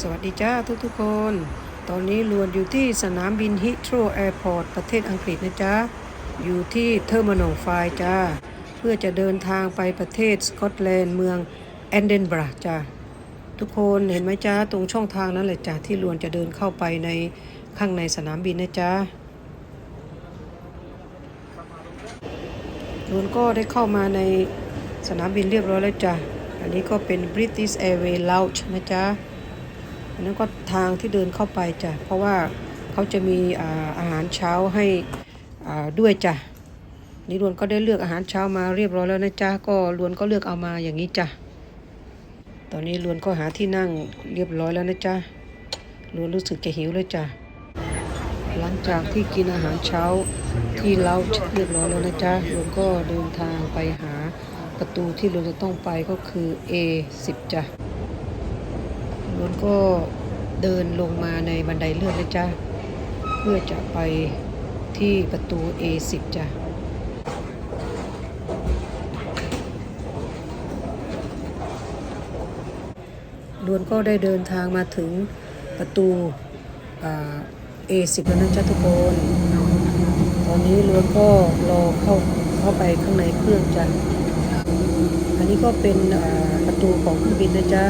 สวัสดีจ้าทุกทุกๆคน ตอนนี้ลวนอยู่ที่สนามบินฮิโตรแอร์พอร์ตประเทศอังกฤษนะจ๊ะ อยู่ที่เทอร์มินอลไฟจ้า เพื่อจะเดินทางไปประเทศสกอตแลนด์เมืองแอนเดนบราจ้า ทุกคนเห็นไหมจ้าตรงช่องทางนั้นแหละจ้าที่ลวนจะเดินเข้าไปในข้างในสนามบินนะจ๊ะลวนก็ได้เข้ามาในสนามบินเรียบร้อยแล้วจ้ะอันนี้ก็เป็น British Airways Lounge นะจ๊ะ อันนั้นก็ทางที่เดินเข้าไปจ้ะเพราะว่าเขาจะมีอาอาหารเช้าให้ด้วยจ้ะนี่รวนก็ได้เลือกอาหารเช้ามาเรียบร้อยแล้วนะจ๊ะก็รวนก็เลือกเอามาอย่างนี้จ้ะตอนนี้รวนก็หาที่นั่งเรียบร้อยแล้วนะจ๊ะรวนรู้สึกจะหิวเลยจ้ะหลังจากที่กินอาหารเช้าที่เราเรียบร้อยแล้วนะจ๊ะรวนก็เดินทางไปหาประตูที่รวนจะต้องไปก็คือ A10 จ้ะ ล้วนก็เดินลงมาในบันไดเลื่อนเลยจ้ะเพื่อจะไปที่ประตู A10 จ้ะล้วนก็ได้เดินทางมาถึงประตูอ่า A10 แล้วนะจ๊ะทุกคน ตอนนี้ล้วนก็รอเข้าเข้าไปข้างในเครื่องจ้ะ อันนี้ก็เป็นประตูของเครื่องบินนะจ๊ะ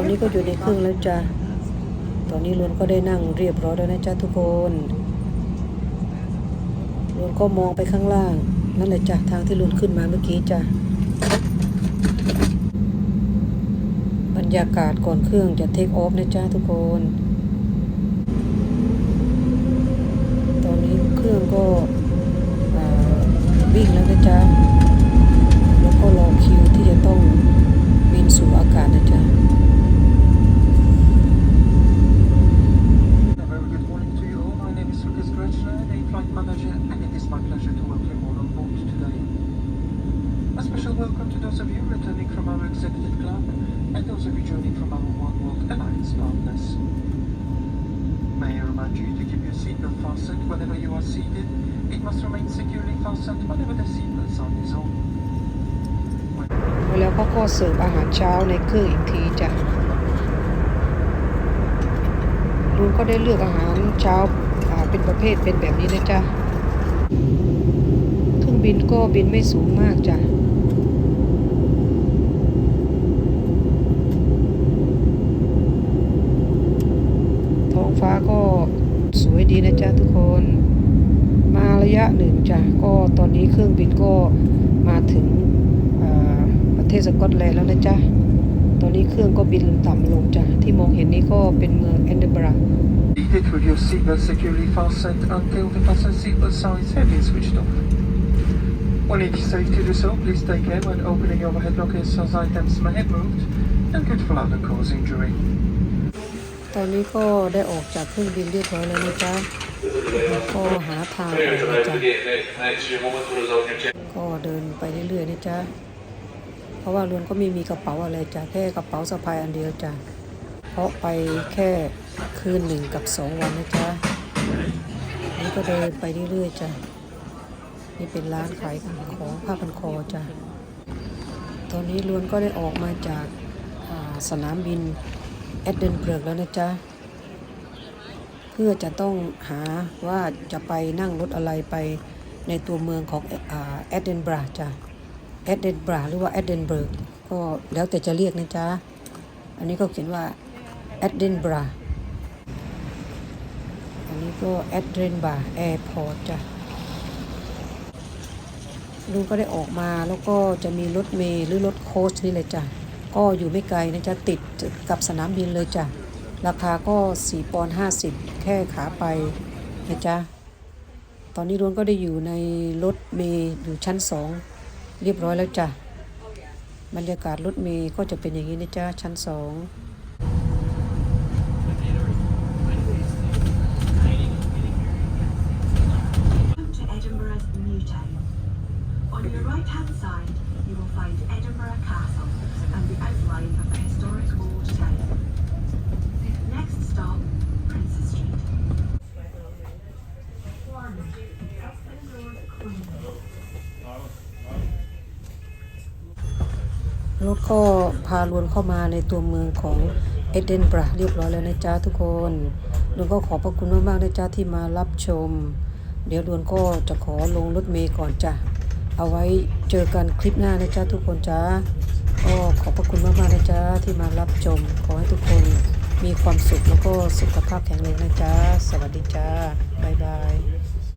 อนนี้ก็อยู่ในเครื่องแล้วจ้ะตอนนี้ลวนก็ได้นั่งเรียบร้อยแล้วนะจ้ะทุกคนลวนก็มองไปข้างล่าง นั่นแหละจ้ะทางที่ลวนขึ้นมาเมื่อกี้จ้ะบรรยากาศก่อนเครื่องจะเทคออฟนะจ้ะทุกคน ตอนนี้เครื่องก็อ่าวิ่งแล้วนะจ๊ะ แล้วก็รอคิวที่จะต้องบินสู่อากาศนะจ๊ะ A very good morning to you all. My name is Lucas Gretschner, the flight manager, and it is my pleasure to welcome you all on board today. A special welcome to those of you returning from our executive club and those of you joining from our One World Alliance partners. May I remind you to keep your seatbelt fastened whenever you are seated. It must remain securely fastened whenever the seatbelt sign is on. แล้วเขาก็เสิร์ฟอาหารเช้าในเครื่องอีกทีจ้ะลุงก็ได้เลือกอาหารเช้าเป็นประเภทเป็นแบบนี้นะจ๊ะเครื่องบินก็บินไม่สูงมากจ้ะ ท้องฟ้าก็สวยดีนะ จ๊ะทุกคน มาระยะหนึ่งจ้ะก็ตอนนี้เครื่องบินก็มาถึงอ่าประเทศสกอตแลนด์แล้วนะจ๊ะตอนนี้เครื่องก็บินต่ำลงจ้ะที่มองเห็นนี้ก็เป็นเมืองแอนเดนบรา Seated with your seatbelt securely fastened until the fasten seatbelt signs have been switched off. When it is safe to do so, please take care when opening overhead lockers as items may have moved and could fall out and cause injury. ตอนนี้ก็ได้ออกจากเครื่องบินเรียบร้อยแล้วนะจ๊ะแล้วก็หาทางออกนะจ๊ะก็เดินไปเรื่อยๆนะจ๊ะเพราะว่าลวนก็ไม่มีกระเป๋าอะไรจ้ะแค่กระเป๋าสะพายอันเดียวจ้ะเพราะไปแค่คืนหนึ่งกับสองวันนะจ๊ะนี่ก็เดินไปเรื่อยๆจ้ะนี่เป็นร้านขายของผ้าพันคอจ้ะตอนนี้ลวนก็ได้ออกมาจากสนามบิน แอดเดนเบิร์กแล้วนะจ๊ะ เพื่อจะต้องหาว่าจะไปนั่งรถอะไรไปในตัวเมืองของแอดเดนบราจ้ะแอดเดนบราหรือว่าแอดเดนเบิร์กก็แล้วแต่จะเรียกนะจ๊ะ อันนี้ก็เขียนว่าแอดเดนบราอันนี้ก็แอดเดนบราแอร์พอร์ตจ้ะลุงก็ได้ออกมาแล้วก็จะมีรถเมล์หรือรถโค้ชนี่เลยจ้ะ ก็อยู่ไม่ไกลนะจ๊ะติดกับสนามบินเลยจ้ะ ราคาก็ 4 ปอนด์50 แค่ขาไปนะจ๊ะ ตอนนี้รวนก็ได้อยู่ในรถเมย์อยู่ชั้น 2 เรียบร้อยแล้วจ้ะ บรรยากาศรถเมย์ก็จะเป็นอย่างนี้นะจ๊ะ ชั้น 2 รถก็พาลวนเข้ามาในตัวเมืองของเอเดนบราเรียบร้อยแล้วนะจ๊ะทุกคนดวนก็ขอบพระคุณมากๆนะจ๊ะที่มารับชม เดี๋ยวดวนก็จะขอลงรถเมย์ก่อนจ้ะ เอาไว้เจอกันคลิปหน้านะจ๊ะทุกคนจ้าก็ขอบพระคุณมากๆนะจ๊ะที่มารับชม ขอให้ทุกคนมีความสุขแล้วก็สุขภาพแข็งแรงนะจ๊ะ สวัสดีจ้า บ๊ายบาย